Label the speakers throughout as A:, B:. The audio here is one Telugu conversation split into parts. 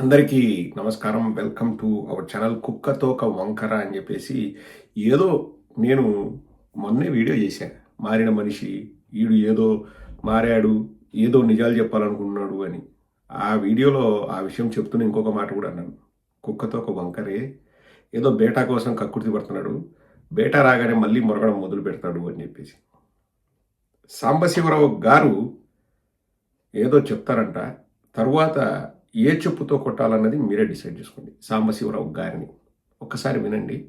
A: అందరికీ నమస్కారం. వెల్కమ్ టు అవర్ ఛానల్ కుక్కతో ఒక వంకర అని చెప్పేసి ఏదో నేను మొన్నే వీడియో చేశాను మారిన మనిషి ఈడు ఏదో మారాడు ఏదో నిజాలు చెప్పాలనుకున్నాడు అని. ఆ వీడియోలో ఆ విషయం చెప్తున్న ఇంకొక మాట కూడా అన్నాను. కుక్కతో ఒక వంకరే ఏదో బేటా కోసం కక్కుర్తి పడుతున్నాడు బేటా రాగానే మళ్ళీ మొరగడం మొదలు పెడతాడు అని చెప్పేసి. సాంబశివరావు గారు ఏదో చెప్తారంట తరువాత ఏ చెప్పుతో కొట్టాలన్నది మీరే డిసైడ్ చేసుకోండి. సాంబశివరావు గారిని. ఒక్కసారి వినండి.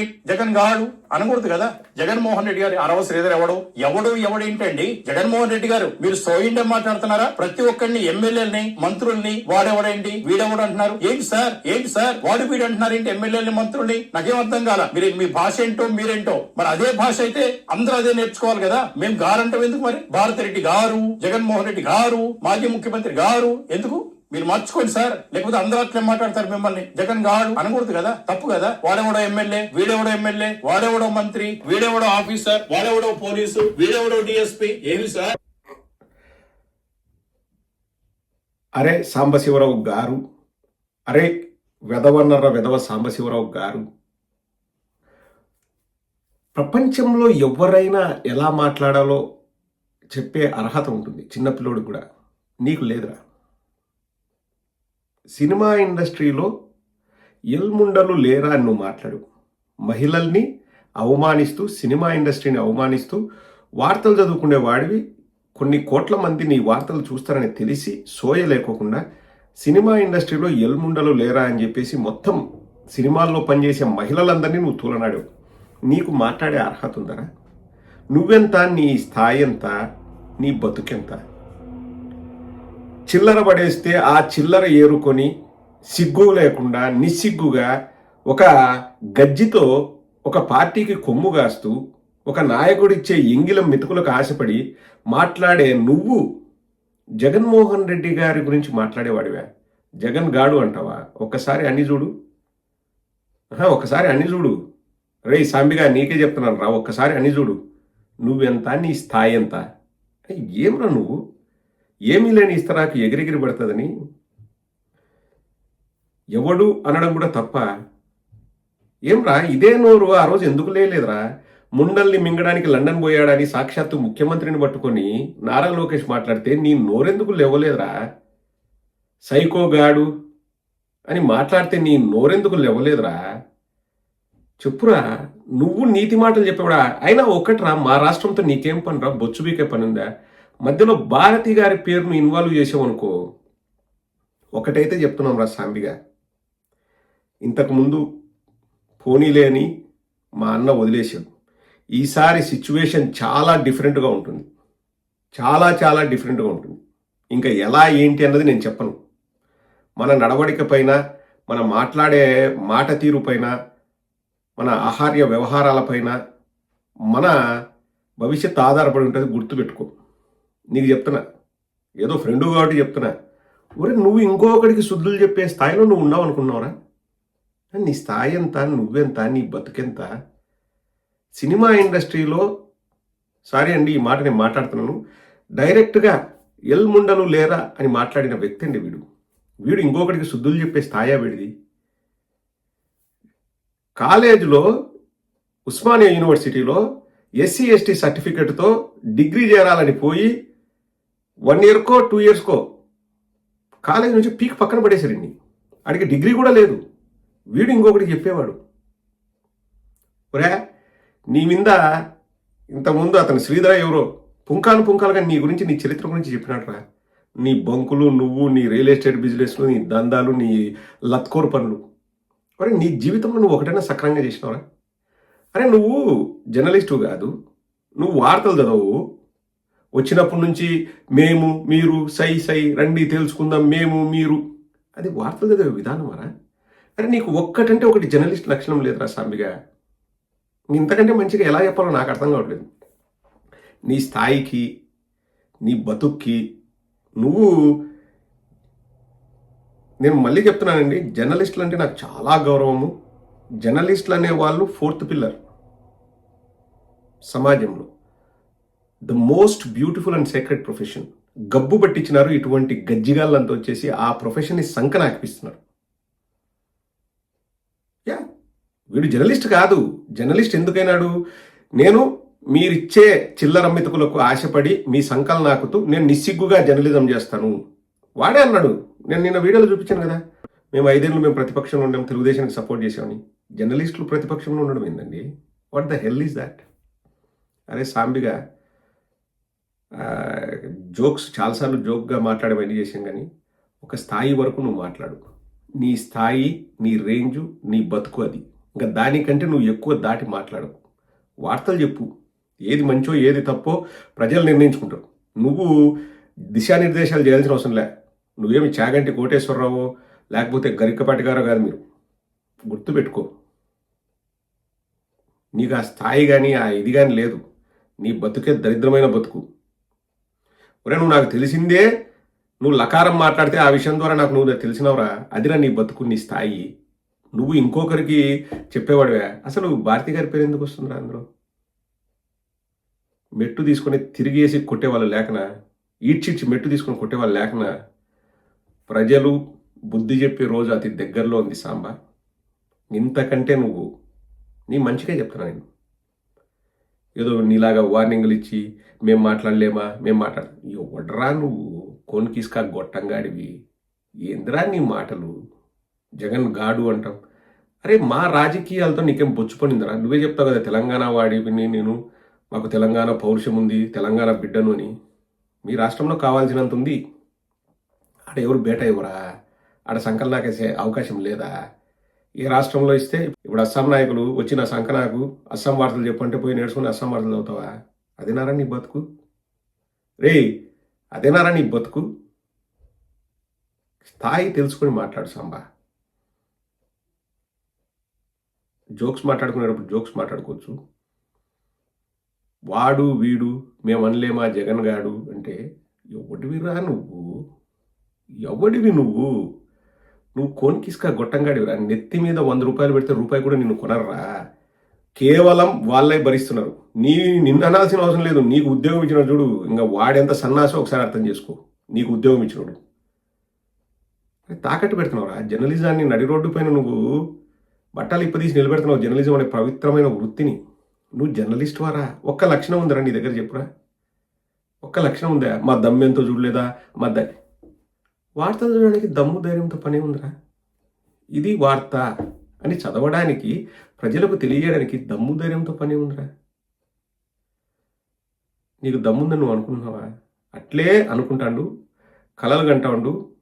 B: జగన్ గారు అనకూడదు కదా? జగన్మోహన్ రెడ్డి గారు అరవ శ్రీధర్ ఎవడు? ఎవడు ఎవడేంటండి? జగన్మోహన్ రెడ్డి గారు మీరు సోయిండే మాట్లాడుతున్నారా? ప్రతి ఒక్కరిని ఎమ్మెల్యేలని మంత్రుల్ని వాడెవడేంటి? వీడెవడు అంటున్నారు? ఏంటి సార్? ఏంటి సార్? వాడు వీడు అంటున్నారు ఏంటి? ఎమ్మెల్యేలని మంత్రుల్ని? నాకేం అర్థం కాల? మీరు మీ భాష ఏంటో మీరేంటో? మరి అదే భాష అయితే అందరూ అదే నేర్చుకోవాలి కదా? మేము గారంటాం ఎందుకు మరి? భారతిరెడ్డి గారు జగన్మోహన్ రెడ్డి గారు మాజీ ముఖ్యమంత్రి గారు ఎందుకు? మీరు మార్చుకోండి సార్. లేకపోతే అందరూ అట్లే మాట్లాడతారు మిమ్మల్ని. జగన్ గాడు అనకూడదు కదా? తప్పు కదా? వాడెవడో ఎమ్మెల్యే వీడెవడో ఎమ్మెల్యే వాడెవడో మంత్రి వీడెవడో ఆఫీసర్ వాడెవడో పోలీసు వీడెవడో డిఎస్పీ? ఏమి సార్?
A: అరే సాంబశివరావు గారు. అరే వెధవన్నర వెదవ సాంబశివరావు గారు. ప్రపంచంలో ఎవరైనా ఎలా మాట్లాడాలో చెప్పే అర్హత ఉంటుంది. చిన్నపిల్లోడికి కూడా. నీకు లేదురా. సినిమా ఇండస్ట్రీలో ఎల్ముండలు లేరా అని నువ్వు మాట్లాడు. మహిళల్ని అవమానిస్తూ సినిమా ఇండస్ట్రీని అవమానిస్తూ వార్తలు చదువుకునే వాడివి కొన్ని కోట్ల మంది నీ వార్తలు చూస్తారని తెలిసి సోయ లేకోకుండా సినిమా ఇండస్ట్రీలో ఎల్ముండలు లేరా అని చెప్పేసి మొత్తం సినిమాల్లో పనిచేసే మహిళలందరినీ నువ్వు తూలనాడు నీకు మాట్లాడే అర్హత ఉందరా? నువ్వెంత? నీ స్థాయి ఎంత? నీ బతుకెంత? చిల్లర పడేస్తే ఆ చిల్లర ఏరుకొని సిగ్గు లేకుండా నిస్సిగ్గుగా ఒక గజ్జితో ఒక పార్టీకి కొమ్ము కాస్తూ ఒక నాయకుడిచ్చే ఎంగిలం మెతుకులకు ఆశపడి మాట్లాడే నువ్వు జగన్మోహన్ రెడ్డి గారి గురించి మాట్లాడేవాడివా? జగన్ గాడు అంటావా? ఒక్కసారి అన్ని చూడు. ఒకసారి అని అన్ని చూడు. రే సాంబిగా నీకే చెప్తున్నాను రా ఒక్కసారి అన్ని చూడు. నువ్వెంత? నీ స్థాయి ఎంత? ఏమ్రా నువ్వు? ఏమీ లేని ఇస్తరాకు ఎగిరెగిరి పడుతుందని ఎవడు అనడం కూడా తప్ప ఏమ్రా ఇదే నోరు ఆ రోజు ఎందుకు లేలేదురా ముండల్ని మింగడానికి లండన్ పోయాడని సాక్షాత్తు ముఖ్యమంత్రిని పట్టుకొని నారా లోకేష్ మాట్లాడితే నీ నోరెందుకు లేవలేదురా? సైకోగాడు అని మాట్లాడితే నీ నోరెందుకు లేవలేదురా? చెప్పురా నువ్వు నీతి మాటలు చెప్పేవాడా? అయినా ఒక్కట్రా మా రాష్ట్రంతో నీకేం పనిరా? బొచ్చు బీకే పని ఉందా మధ్యలో భారతి గారి పేరును ఇన్వాల్వ్ చేసామనుకో ఒకటైతే చెప్తున్నాం రా సాంబిగా. ఇంతకుముందు పోనీలే అని మా అన్న వదిలేశాడు. ఈసారి సిచ్యువేషన్ చాలా డిఫరెంట్గా ఉంటుంది. చాలా చాలా డిఫరెంట్గా ఉంటుంది. ఇంకా ఎలా ఏంటి అన్నది నేను చెప్పను. మన నడవడిక పైన మన మాట్లాడే మాట తీరు పైన మన ఆహార్య వ్యవహారాలపైన మన భవిష్యత్తు ఆధారపడి ఉంటుంది గుర్తుపెట్టుకో. నీకు చెప్తున్నా. ఏదో ఫ్రెండు కాబట్టి చెప్తున్నా. ఒరే నువ్వు ఇంకొకడికి శుద్ధులు చెప్పే స్థాయిలో నువ్వు ఉన్నావు అనుకున్నావురా? నీ స్థాయి ఎంత నువ్వెంత నీ బతుకెంత? సినిమా ఇండస్ట్రీలో సారీ అండి ఈ మాట నేను మాట్లాడుతున్నాను. డైరెక్ట్గా ఎల్ ముండలు లేరా అని మాట్లాడిన వ్యక్తి అండి వీడు. వీడు ఇంకొకటికి శుద్ధులు చెప్పే స్థాయా వీడిది? కాలేజీలో ఉస్మానియా యూనివర్సిటీలో ఎస్సీ ఎస్టీ సర్టిఫికెట్తో డిగ్రీ చేరాలని పోయి వన్ ఇయర్కో టూ ఇయర్స్కో కాలేజీ నుంచి పీక్ పక్కన పడేశారండి అడిగి డిగ్రీ కూడా లేదు. వీడు ఇంకొకటి చెప్పేవాడు. ఒరే నీ మీద ఇంతకుముందు అతను శ్రీధర ఎవరో పుంకాలు పుంకాలుగా నీ గురించి నీ చరిత్ర గురించి చెప్పినట్రా నీ బంకులు నువ్వు నీ రియల్ ఎస్టేట్ బిజినెస్లు నీ దందాలు నీ లత్కోర్ పనులు. అరే నీ జీవితంలో నువ్వు ఒకటైనా సక్రంగా చేసినావురా. అరే నువ్వు జర్నలిస్టు కాదు. నువ్వు వార్తలు చదవవు. వచ్చినప్పటి నుంచి మేము మీరు సై సై రండి తెలుసుకుందాం మేము మీరు. అది వార్తలు చదివే విధానమారా అరే? నీకు ఒక్కటంటే ఒకటి జర్నలిస్ట్ లక్షణం లేదురా సాంబిగా. ఇంతకంటే మంచిగా ఎలా చెప్పాలో నాకు అర్థం కావట్లేదు. నీ స్థాయికి నీ బతుక్కి నువ్వు నేను మళ్ళీ చెప్తున్నానండి జర్నలిస్టులు అంటే నాకు చాలా గౌరవము. జర్నలిస్టులు అనే వాళ్ళు ఫోర్త్ పిల్లర్. సమాజంలో. The most beautiful and secret profession. గబ్బు పట్టించినారు ఇటువంటి గజ్జిగాళ్ళంతా వచ్చేసి ఆ ప్రొఫెషన్ని సంకన ఆకిపిస్తున్నారు యా వీడు జర్నలిస్ట్ కాదు. జర్నలిస్ట్ ఎందుకైనాడు? నేను మీరిచ్చే చిల్లరమ్మితకులకు ఆశపడి మీ సంకలన నాకుతూ నేను నిస్సిగ్గుగా జర్నలిజం చేస్తాను. వాడే అన్నాడు. నేను నిన్న వీడియోలో చూపించాను కదా. మేము ఐదేళ్ళు మేము ప్రతిపక్షంలో ఉండాం తెలుగుదేశానికి సపోర్ట్ చేసామని జర్నలిస్టులు ప్రతిపక్షంలో ఉండడం ఏందండి? What the hell is that? అరే సాంబిగా జోక్స్ చాలాసార్లు జోక్గా మాట్లాడమని చేసాం కానీ ఒక స్థాయి వరకు నువ్వు మాట్లాడు. నీ స్థాయి నీ రేంజు నీ బతుకు అది. ఇంకా దానికంటే నువ్వు ఎక్కువ దాటి మాట్లాడు. వార్తలు చెప్పు. ఏది మంచో ఏది తప్పో ప్రజలు నిర్ణయించుకుంటారు. నువ్వు దిశానిర్దేశాలు చేయాల్సిన అవసరం లే. నువ్వేమి చాగంటి కోటేశ్వరరావు లేకపోతే గరికపాటి గారో కాదు మీరు. గుర్తుపెట్టుకో. నీకు ఆ స్థాయి కానీ ఆ ఇది కానీ లేదు. నీ బతుకే దరిద్రమైన బతుకు. ఒరే నువ్వు నాకు తెలిసిందే. నువ్వు లకారం మాట్లాడితే ఆ విషయం ద్వారా నాకు నువ్వు తెలిసినవరా? అదిరా నీ బతుకు నీ స్థాయి. నువ్వు ఇంకొకరికి చెప్పేవాడివే. అసలు భారతి గారి పేరు ఎందుకు వస్తుందిరా అందులో? మెట్టు తీసుకొని తిరిగేసి కొట్టేవాళ్ళు లేకనా? ఈడ్చిడ్చి మెట్టు తీసుకొని కొట్టేవాళ్ళు లేకనా? ప్రజలు బుద్ధి చెప్పే రోజు అతి దగ్గరలో ఉంది సాంబా. ఇంతకంటే నువ్వు నీ మంచిగా చెప్తున్నా నేను. ఏదో నీలాగా వార్నింగ్లు ఇచ్చి మేము మాట్లాడలేమా? మేము మాట్లాడ ఎవడరా నువ్వు? కోన్కిస్కా గొట్టంగాడివి. ఏందిరా నీ మాటలు? జగన్ గాడు అంటాం. అరే మా రాజకీయాలతో నీకేం బొచ్చుపడిందిరా నువ్వే చెప్తావు కదా తెలంగాణ వాడిని నేను. మాకు తెలంగాణ పౌరుషం ఉంది తెలంగాణ బిడ్డను అని. మీ రాష్ట్రంలో కావాల్సినంత ఉంది. ఆడ ఎవరు బేట ఎవరా? ఆడ సంకల్లాకేసే అవకాశం లేదా? ఈ రాష్ట్రంలో ఇస్తే ఇప్పుడు అస్సాం నాయకులు వచ్చిన సంకనాకు అస్సాం వార్తలు చెప్పంటే పోయి నేర్చుకుని అస్సాం వార్తలు చదువుతావా? అదేనారా నీ బతుకు. రే అదేనారా నీ బతుకు. స్థాయి తెలుసుకొని మాట్లాడు సాంబా. జోక్స్ మాట్లాడుకునేటప్పుడు జోక్స్ మాట్లాడుకోవచ్చు. వాడు వీడు మేము అనలేమా జగన్ గాడు అంటే ఎవడివిరా నువ్వు? ఎవడివి నువ్వు? నువ్వు కోన్కిస్కా గొట్టంగాడివిరా నెత్తి మీద వంద రూపాయలు పెడితే రూపాయి కూడా నిన్ను కొనరా కేవలం వాళ్ళే భరిస్తున్నారు. నీ నిన్ను అనాల్సిన అవసరం లేదు. నీకు ఉద్యోగం ఇచ్చిన చూడు. ఇంకా వాడెంత సన్నాసో ఒకసారి అర్థం చేసుకో. నీకు ఉద్యోగం ఇచ్చినోడు. తాకట్టు పెడుతున్నావురా జర్నలిజాన్ని నడి రోడ్డు పైన నువ్వు బట్టలు ఇప్పదీసి నిలబెడుతున్నావు. జర్నలిజం అనే పవిత్రమైన వృత్తిని. నువ్వు జర్నలిస్ట్ వారా? ఒక్క లక్షణం ఉందిరా నీ దగ్గర చెప్పురా. ఒక్క లక్షణం ఉందా? మా దమ్మెంతో ఎంతో చూడలేదా? మా ద వార్తలు చూడడానికి దమ్ము ధైర్యంతో పని ఉందిరా. ఇది వార్త అని చదవడానికి ప్రజలకు తెలియజేయడానికి దమ్ము ధైర్యంతో పని ఉందిరా. నీకు దమ్ముందని నువ్వు అనుకుంటున్నావా? అట్లే అనుకుంటాండు కలలు కంటాండు.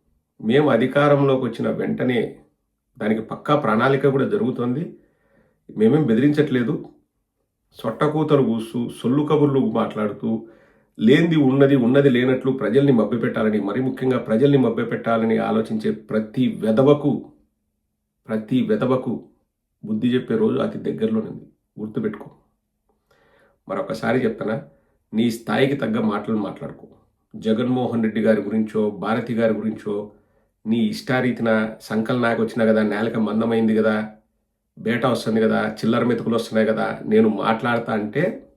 A: మేము అధికారంలోకి వచ్చిన వెంటనే దానికి పక్కా ప్రణాళిక కూడా జరుగుతుంది. మేమేం బెదిరించట్లేదు. సొట్టకూతలు కూస్తూ సొల్లు కబుర్లు మాట్లాడుతూ లేనిది ఉన్నది ఉన్నది లేనట్లు ప్రజల్ని మభ్యపెట్టాలని మరి ముఖ్యంగా ప్రజల్ని మభ్యపెట్టాలని ఆలోచించే ప్రతి వెధవకు ప్రతి వెధవకు బుద్ధి చెప్పే రోజు అతి దగ్గరలోనుంది. గుర్తుపెట్టుకో. మరొకసారి చెప్తానా నీ స్థాయికి తగ్గ మాటలు మాట్లాడుకో. జగన్మోహన్ రెడ్డి గారి గురించో భారతి గారి గురించో నీ ఇష్టారీతిన సంకల్ నాకు వచ్చినా కదా నేలక మందమైంది కదా బేట వస్తుంది కదా చిల్లర మెతుకులు వస్తున్నాయి కదా నేను మాట్లాడతా అంటే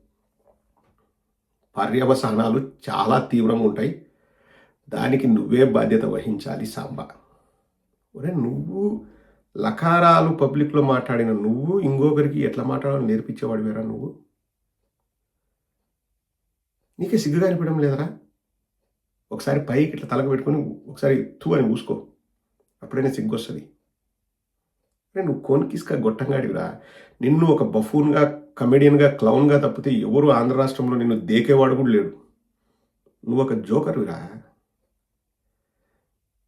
A: పర్యవసానాలు చాలా తీవ్రంగా ఉంటాయి. దానికి నువ్వే బాధ్యత వహించాలి సాంబ. ఒరే నువ్వు లకారాలు పబ్లిక్లో మాట్లాడిన నువ్వు ఇంకొకరికి ఎట్లా మాట్లాడాలో నేర్పించేవాడు వేరా నువ్వు? నీకే సిగ్గుగా అనిపించడం లేదరా? ఒకసారి పైకి ఇట్లా తలకు పెట్టుకొని ఒకసారి తూ అని ఊసుకో. అప్పుడైనా సిగ్గు వస్తుంది. నువ్వు కోన్కిస్కా గొట్టంగాడివిరా. నిన్ను ఒక బఫూన్గా కమెడియన్గా క్లౌన్గా తప్పితే ఎవరు ఆంధ్ర రాష్ట్రంలో నిన్ను దేకేవాడు కూడా లేడు. నువ్వు ఒక జోకర్విరా.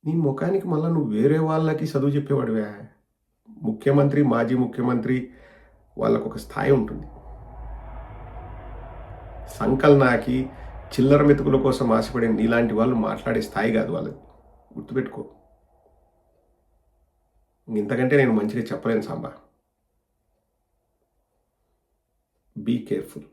A: నీ ముఖానికి మళ్ళీ నువ్వు వేరే వాళ్ళకి చదువు చెప్పేవాడివే. ముఖ్యమంత్రి మాజీ ముఖ్యమంత్రి వాళ్ళకు ఒక స్థాయి ఉంటుంది. సంకలనాకి చిల్లర మెతుకుల కోసం ఆశపడే నీలాంటి వాళ్ళు మాట్లాడే స్థాయి కాదు వాళ్ళది. గుర్తుపెట్టుకో. ఇంతకంటే నేను మంచిగా చెప్పలేను సాంబా. Be careful